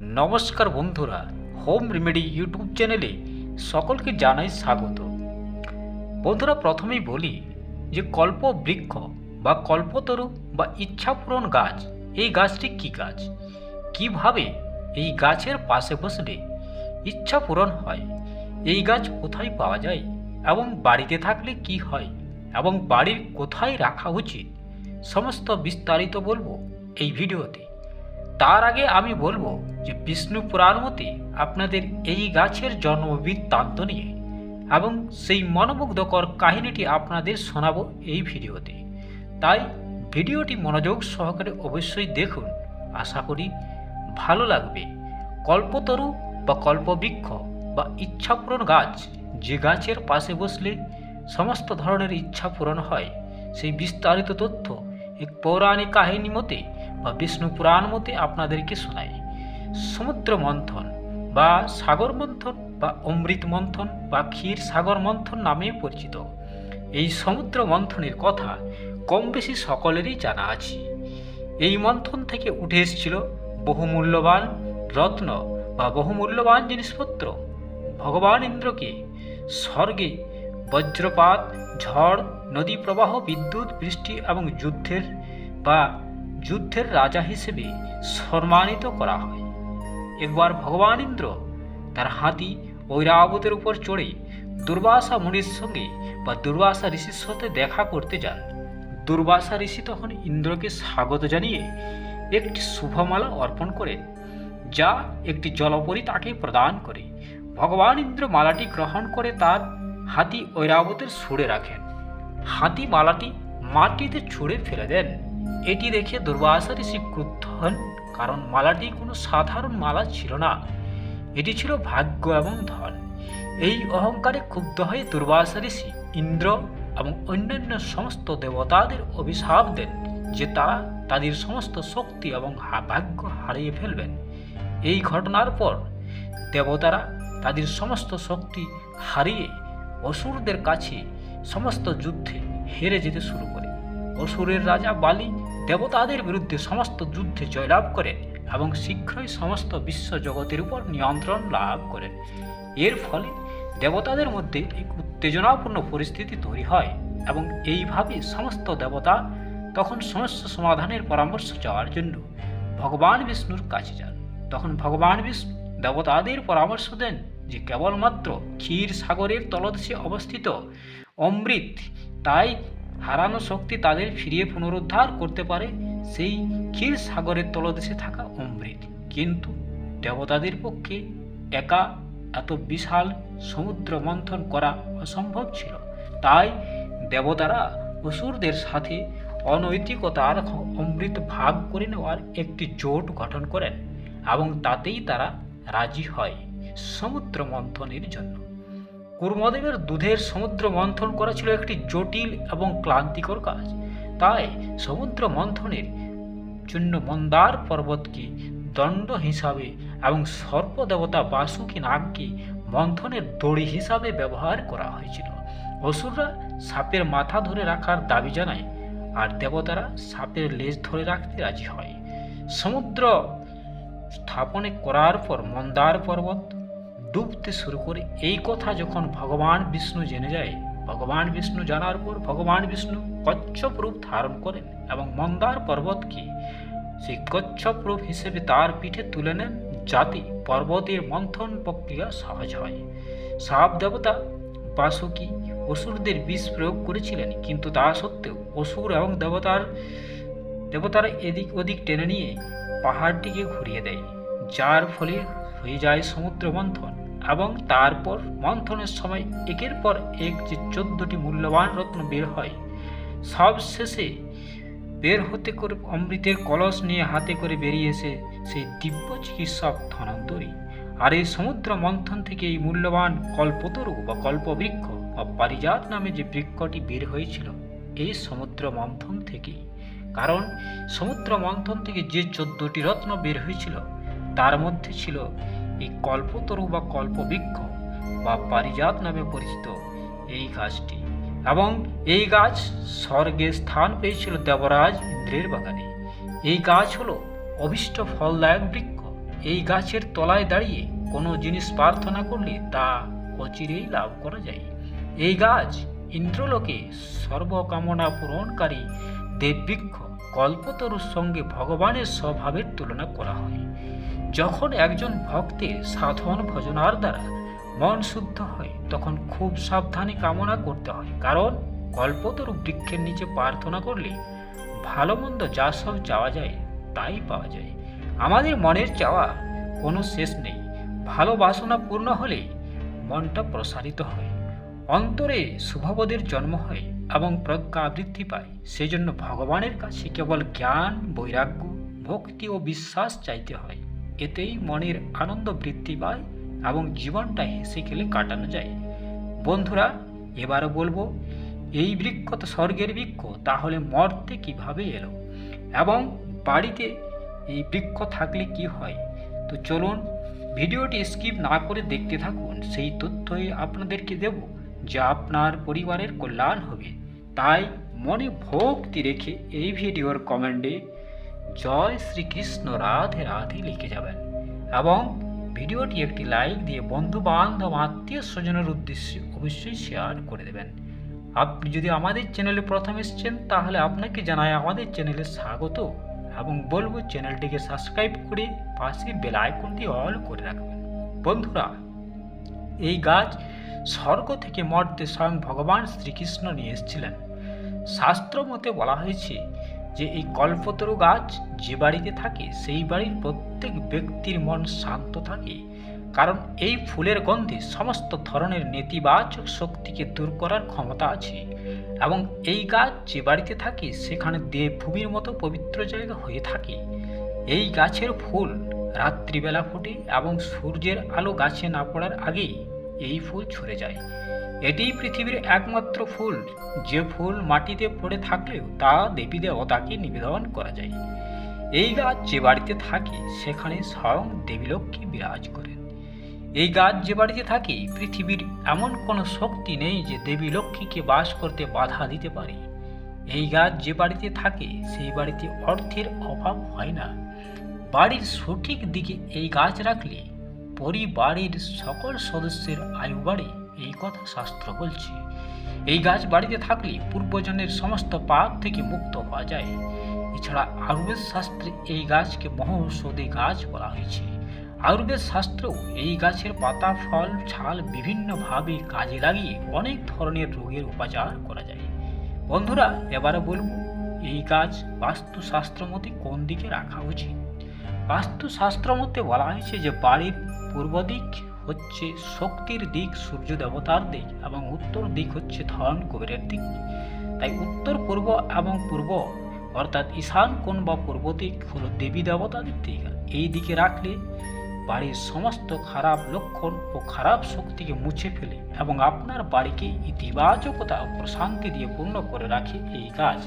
নমস্কার বন্ধুরা, home remedy YouTube চ্যানেলে সকলকে জানাই স্বাগত। বন্ধুরা, প্রথমেই বলি যে কল্প বৃক্ষ বা কল্পতরু বা ইচ্ছাপূরণ গাছ, এই গাছটি কী গাছ? কীভাবে এই গাছের পাশে বসলে ইচ্ছা পূরণ হয়? এই গাছ কোথায় পাওয়া যায় এবং বাড়িতে থাকলে কি হয় এবং বাড়ির কোথায় রাখা উচিত? সমস্ত বিস্তারিত বলব এই ভিডিওতে। তার আগে আমি বলব যে বিষ্ণু পুরাণ মতে আপনাদের এই গাছের জন্ম বৃত্তান্ত নিয়ে এবং সেই মনোমুগ্ধকর কাহিনীটি আপনাদের শোনাবো এই ভিডিওতে। তাই ভিডিওটি মনোযোগ সহকারে অবশ্যই দেখুন। আশা করি ভালো লাগবে। কল্পতরু বা কল্পবৃক্ষ বা ইচ্ছাপূরণ গাছ যে গাছের পাশে বসলে সমস্ত ধরনের ইচ্ছা পূরণ হয়। সেই বিস্তারিত তথ্য এক পৌরাণিক কাহিনী মতে বা বিষ্ণু পুরাণ মতে আপনাদেরকে শোনাই। সমুদ্র মন্থন বা সাগর মন্থন বা অমৃত মন্থন বা ক্ষীর সাগর মন্থন নামে পরিচিত। এই সমুদ্র মন্থনের কথা কম বেশি সকলেরই জানা আছে। এই মন্থন থেকে উঠে এসেছিল বহুমূল্যবান রত্ন বা বহুমূল্যবান জিনিসপত্র। ভগবান ইন্দ্রকে স্বর্গে বজ্রপাত, ঝড় নদী প্রবাহ বিদ্যুৎ, বৃষ্টি এবং যুদ্ধের বা যুদ্ধের রাজা হিসেবে সম্মানিত করা হয়। একবার ভগবান ইন্দ্র তার হাতি ঐরাবতের উপর চড়ে দুর্বাসা মুনির সঙ্গে বা দুর্বাসা ঋষির সাথে দেখা করতে যান। দুর্বাসা ঋষি তখন ইন্দ্রকে স্বাগত জানিয়ে একটি শুভমালা অর্পণ করেন, যা একটি জলপরি তাকে প্রদান করে। ভগবান ইন্দ্র মালাটি গ্রহণ করে তার হাতি ঐরাবতের ছুঁড়ে রাখেন। হাতি মালাটি মাটিতে ছুঁড়ে ফেলে দেন। এটি দেখে দুর্বাসা ঋষি ক্রুদ্ধ হন, কারণ মালাটি কোনো সাধারণ মালা ছিল না। এটি ছিল ভাগ্য এবং ধন। এই অহংকারে ক্ষুব্ধ হয়ে দুর্বাসা ঋষি ইন্দ্র এবং অন্যান্য সমস্ত দেবতাদের অভিশাপ দেন, যে তারা তাদের সমস্ত শক্তি এবং ভাগ্য হারিয়ে ফেলবেন। এই ঘটনার পর দেবতারা তাদের সমস্ত শক্তি হারিয়ে অসুরদের কাছে সমস্ত যুদ্ধে হেরে যেতে শুরু করে। অসুরের রাজা বালি দেবতাদের বিরুদ্ধে সমস্ত যুদ্ধে জয়লাভ করেন এবং শীঘ্রই সমস্ত বিশ্ব জগতের উপর নিয়ন্ত্রণ লাভ করেন এর ফলে দেবতাদের মধ্যে এক উত্তেজনাপূর্ণ পরিস্থিতি তৈরি হয় এবং এইভাবে সমস্ত দেবতা তখন সমস্যা সমাধানের পরামর্শ চাওয়ার জন্য ভগবান বিষ্ণুর কাছে যান। তখন ভগবান বিষ্ণু দেবতাদের পরামর্শ দেন যে কেবলমাত্র ক্ষীর সাগরের তলদেশে অবস্থিত অমৃত, তাই হারানো শক্তি তাদের ফিরিয়ে পুনরুদ্ধার করতে পারে সেই ক্ষীর সাগরের তলদেশে থাকা অমৃত। কিন্তু দেবতাদের পক্ষে একা এত বিশাল সমুদ্র মন্থন করা অসম্ভব ছিল। তাই দেবতারা অসুরদের সাথে অনৈতিকতার অমৃত ভাগ করে নেওয়ার একটি জোট গঠন করেন এবং তাতেই তারা রাজি হয় সমুদ্র মন্থনের জন্য। কুর্মদেবের দুধের সমুদ্র মন্থন করা ছিল একটি জটিল এবং ক্লান্তিকর কাজ। তাই সমুদ্র মন্থনের জন্য মন্দার পর্বতকে দণ্ড হিসাবে এবং সর্পদেবতা বাসুকি নাগকে মন্থনের দড়ি হিসাবে ব্যবহার করা হয়েছিল। অসুররা সাপের মাথা ধরে রাখার দাবি জানায়, আর দেবতারা সাপের লেজ ধরে রাখতে রাজি হয়। সমুদ্র স্থাপনে করার পর মন্দার পর্বত ডুবতে শুরু করে এই কথা যখন ভগবান বিষ্ণু জেনে যায়, ভগবান বিষ্ণু জানার পর ভগবান বিষ্ণু কচ্ছপ রূপ ধারণ করেন এবং মন্দার পর্বতকে সেই কচ্ছপ রূপ হিসেবে তার পিঠে তুলে নেন যাতে পর্বতের মন্থন প্রক্রিয়া সহজ হয়। সাপ দেবতা বাসুকি অসুরদের বিষ প্রয়োগ করেছিলেন, কিন্তু তা সত্ত্বেও অসুর এবং দেবতার, দেবতারা এদিক ওদিক টেনে নিয়ে পাহাড়টিকে ঘুরিয়ে দেয়, যার ফলে হয়ে যায় সমুদ্র মন্থন এবং তারপর মন্থনের সময় একের পর এক যে চোদ্দটি মূল্যবান রত্ন বের হয়, সব শেষে বের হতে করে অমৃতের কলস নিয়ে হাতে করে বেরিয়ে এসে সেই দিব্য চিকিৎসক ধনান্তরী। আর এই সমুদ্র মন্থন থেকে এই মূল্যবান কল্পতরু বা কল্পবৃক্ষ বা পারিজাত নামে যে বৃক্ষটি বের হয়েছিল, এই সমুদ্র মন্থন থেকেই। কারণ সমুদ্র মন্থন থেকে যে চোদ্দটি রত্ন বের হয়েছিল তার মধ্যে ছিল এই কল্পতরু বা কল্পবৃক্ষ বা পারিজাত নামে পরিচিত এই গাছটি। এবং এই গাছ স্বর্গে স্থান পেয়েছিল দেবরাজ ইন্দ্রের বাগানে। এই গাছ হলো অভিষ্ট ফলদায়ক বৃক্ষ। এই গাছের তলায় দাঁড়িয়ে কোনো জিনিস প্রার্থনা করলে তা অচিরেই লাভ করা যায়। এই গাছ ইন্দ্রলোকে সর্বকামনা পূরণকারী দেববৃক্ষ কল্পতরুর সঙ্গে ভগবানের স্বভাবের তুলনা করা হয়। যখন একজন ভক্তের সাধন ভজনার দ্বারা মন শুদ্ধ হয়, তখন খুব সাবধানে কামনা করতে হয়। কারণ কল্পতরু বৃক্ষের নিচে প্রার্থনা করলে ভালো মন্দ যা সব চাওয়া যায়, তাই পাওয়া যায়। আমাদের মনের চাওয়া কোনো শেষ নেই। ভালোবাসনা পূর্ণ হলে মনটা প্রসারিত হয়। অন্তরে শুভবোধের জন্ম হয়। এবং প্রজ্ঞা বৃদ্ধি পায়। সেজন্য ভগবানের কাছে কেবল জ্ঞান, বৈরাগ্য, ভক্তি ও বিশ্বাস চাইতে হয়। এতেই মনের আনন্দ বৃদ্ধি পায় এবং জীবনটা হেসে খেলে কাটানো যায়। বন্ধুরা, এবারও বলব, এই বৃক্ষ তো স্বর্গের বৃক্ষ, তাহলে মর্তে কীভাবে এলো? এবং বাড়িতে এই বৃক্ষ থাকলে কি হয়? তো চলুন, ভিডিওটি স্কিপ না করে দেখতে থাকুন। সেই তথ্যই আপনাদেরকে দেব। যা আপনার পরিবারের কল্যাণ হবে। তাই মনে ভক্তি রেখে এই ভিডিওর কমেন্টে জয় শ্রীকৃষ্ণ রাধে রাধে লিখে যাবেন এবং ভিডিওটি একটি লাইক দিয়ে বন্ধু বান্ধব আত্মীয় স্বজনের উদ্দেশ্যে অবশ্যই শেয়ার করে দেবেন। আপনি যদি আমাদের চ্যানেলে প্রথম এসছেন, তাহলে আপনাকে জানাই আমাদের চ্যানেলে স্বাগত এবং বলব চ্যানেলটিকে সাবস্ক্রাইব করে পাশে বেল আইকনটি অল করে রাখবেন। বন্ধুরা, এই গাছ স্বর্গ থেকে মর্তে স্বয়ং ভগবান শ্রীকৃষ্ণ নিয়ে এসেছিলেন। শাস্ত্র মতে বলা হয়েছে যে এই কল্পতরু গাছ যে বাড়িতে থাকে, সেই বাড়ির প্রত্যেক ব্যক্তির মন শান্ত থাকে। কারণ এই ফুলের গন্ধে সমস্ত ধরনের নেতিবাচক শক্তিকে দূর করার ক্ষমতা আছে এবং এই গাছ যে বাড়িতে থাকে, সেখানে দেবভূমির মতো পবিত্র জায়গা হয়ে থাকে। এই গাছের ফুল রাত্রিবেলা ফোটে এবং সূর্যের আলো গাছে না পড়ার আগেই এই ফুল ছড়ে যায়। এটিই পৃথিবীর একমাত্র ফুল। যে ফুল মাটিতে পড়ে থাকলেও তা দেবী দেবতাকে নিবেদন করা যায়। এই গাছ যে বাড়িতে থাকে, সেখানে স্বয়ং দেবীলক্ষ্মী বিরাজ করেন। এই গাছ যে বাড়িতে থাকে, পৃথিবীর এমন কোনো শক্তি নেই যে দেবী লক্ষ্মীকে বাস করতে বাধা দিতে পারে। এই গাছ যে বাড়িতে থাকে, সেই বাড়িতে অর্থের অভাব হয় না। বাড়ির সঠিক দিকে এই গাছ রাখলে পরিবারের সকল সদস্যের আয়ু বাড়ে, এই কথা শাস্ত্র বলছে। এই গাছ বাড়িতে থাকলে পূর্বজনের সমস্ত পাপ থেকে মুক্ত হওয়া যায়। এছাড়া আয়ুর্বেদ শাস্ত্রে এই গাছকে মহৌষধি গাছ বলা হয়েছে। আয়ুর্বেদ শাস্ত্রেও এই গাছের পাতা, ফল, ছাল বিভিন্নভাবে কাজে লাগিয়ে অনেক ধরনের রোগের উপচার করা যায়। বন্ধুরা এবারে বলব, এই গাছ বাস্তুশাস্ত্র মতে কোন দিকে রাখা উচিত? বাস্তুশাস্ত্র মতে বলা হয়েছে যে, বাড়ির পূর্ব দিক হচ্ছে শক্তির দিক সূর্য দেবতার দিক এবং উত্তর দিক হচ্ছে ধন কুবেরের দিক। তাই উত্তর পূর্ব এবং পূর্ব, অর্থাৎ ঈশান কোণ বা পূর্ব দিক হলো দেবী দেবতাদের দিক। এই দিকে রাখলে বাড়ির সমস্ত খারাপ লক্ষণ ও খারাপ শক্তিকে মুছে ফেলে এবং আপনার বাড়িকে ইতিবাচকতা ও প্রশান্তি দিয়ে পূর্ণ করে রাখে এই গাছ।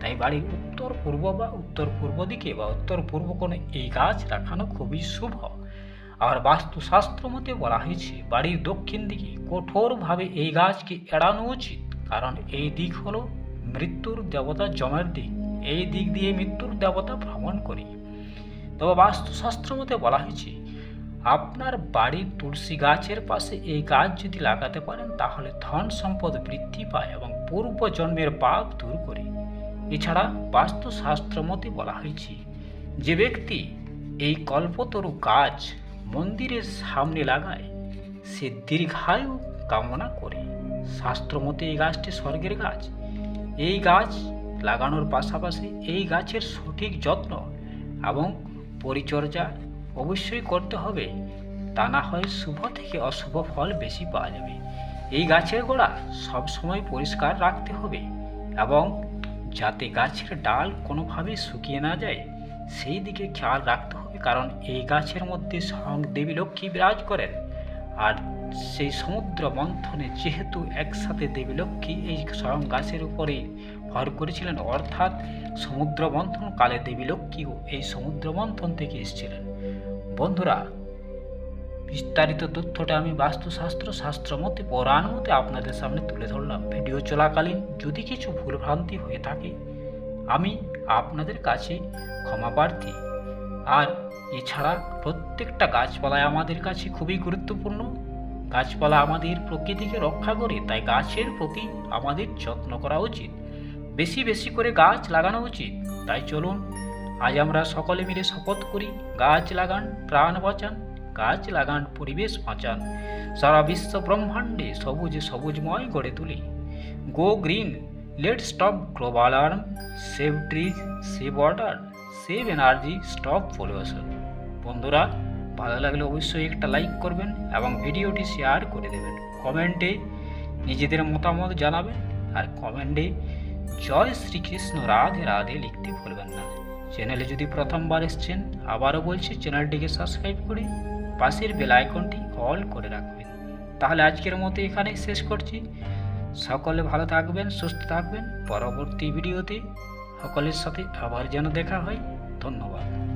তাই বাড়ির উত্তর পূর্ব বা উত্তর পূর্ব দিকে বা উত্তর পূর্ব কোণে এই গাছ রাখানো খুবই শুভ। আর বাস্তুশাস্ত্র মতে বলা হয়েছে, বাড়ির দক্ষিণ দিকে কঠোরভাবে এই গাছকে এড়ানো উচিত। কারণ এই দিক হলো মৃত্যুর দেবতা জমের দিক। এই দিক দিয়ে মৃত্যুর দেবতা ভ্রমণ করে। তবে বাস্তুশাস্ত্র মতে বলা হয়েছে, আপনার বাড়ির তুলসী গাছের পাশে এই গাছ যদি লাগাতে পারেন, তাহলে ধন সম্পদ বৃদ্ধি পায় এবং পূর্ব জন্মের পাপ দূর করে। এছাড়া বাস্তুশাস্ত্র মতে বলা হয়েছে, যে ব্যক্তি এই কল্পতরু গাছ মন্দিরের সামনে লাগায় সে দীর্ঘায়ু কামনা করে। শাস্ত্র মতে এই গাছটি স্বর্গের গাছ। এই গাছ লাগানোর পাশাপাশি এই গাছের সঠিক যত্ন এবং পরিচর্যা অবশ্যই করতে হবে। তা না হয় শুভ থেকে অশুভ ফল বেশি পাওয়া যাবে। এই গাছের গোড়া সবসময় পরিষ্কার রাখতে হবে এবং যাতে গাছের ডাল কোনোভাবে শুকিয়ে না যায়, সেই দিকে খেয়াল রাখতে হবে কারণ এই গাছের মধ্যে স্বয়ং দেবী লক্ষ্মী বিরাজ করেন। আর সেই সমুদ্র মন্থনে যেহেতু একসাথে দেবী লক্ষ্মী এই স্বয়ং গাছের উপরে ভর করেছিলেন, অর্থাৎ সমুদ্র মন্থন কালে দেবী লক্ষ্মীও এই সমুদ্র মন্থন থেকে এসেছিলেন। বন্ধুরা, বিস্তারিত তথ্যটা আমি বাস্তুশাস্ত্র শাস্ত্র মতে, পুরাণ মতে আপনাদের সামনে তুলে ধরলাম। ভিডিও চলাকালীন যদি কিছু ভুলভ্রান্তি হয়ে থাকে, আমি আপনাদের কাছে ক্ষমা প্রার্থী। আর এছাড়া প্রত্যেকটা গাছপালায় আমাদের কাছে খুবই গুরুত্বপূর্ণ। গাছপালা আমাদের প্রকৃতিকে রক্ষা করে, তাই গাছের প্রতি আমাদের যত্ন করা উচিত। বেশি বেশি করে গাছ লাগানো উচিত। তাই চলুন, আজ আমরা সকলে মিলে শপথ করি, গাছ লাগান, প্রাণ বাঁচান, গাছ লাগান, পরিবেশ বাঁচান। সারা বিশ্ব ব্রহ্মাণ্ডে সবুজে সবুজময় গড়ে তুলি। Go green let stop global arm save trees save water save energy stop pollution বন্ধুরা, ভালো লাগলে অবশ্যই একটা লাইক করবেন এবং ভিডিওটি শেয়ার করে দেবেন। কমেন্টে নিজেদের মতামত জানাবেন আর কমেন্টে জয় শ্রীকৃষ্ণ রাধে রাধে লিখতে ভুলবেন না। চ্যানেলে যদি প্রথমবার এসছেন, আবারও বলছি চ্যানেলটিকে সাবস্ক্রাইব করে পাশের বেল আইকনটি অল করে রাখবেন। তাহলে আজকের মতো এখানেই শেষ করছি। সকলে ভালো থাকবেন, সুস্থ থাকবেন। পরবর্তী ভিডিওতে সকলের সাথে আবার যেন দেখা হয়। ধন্যবাদ।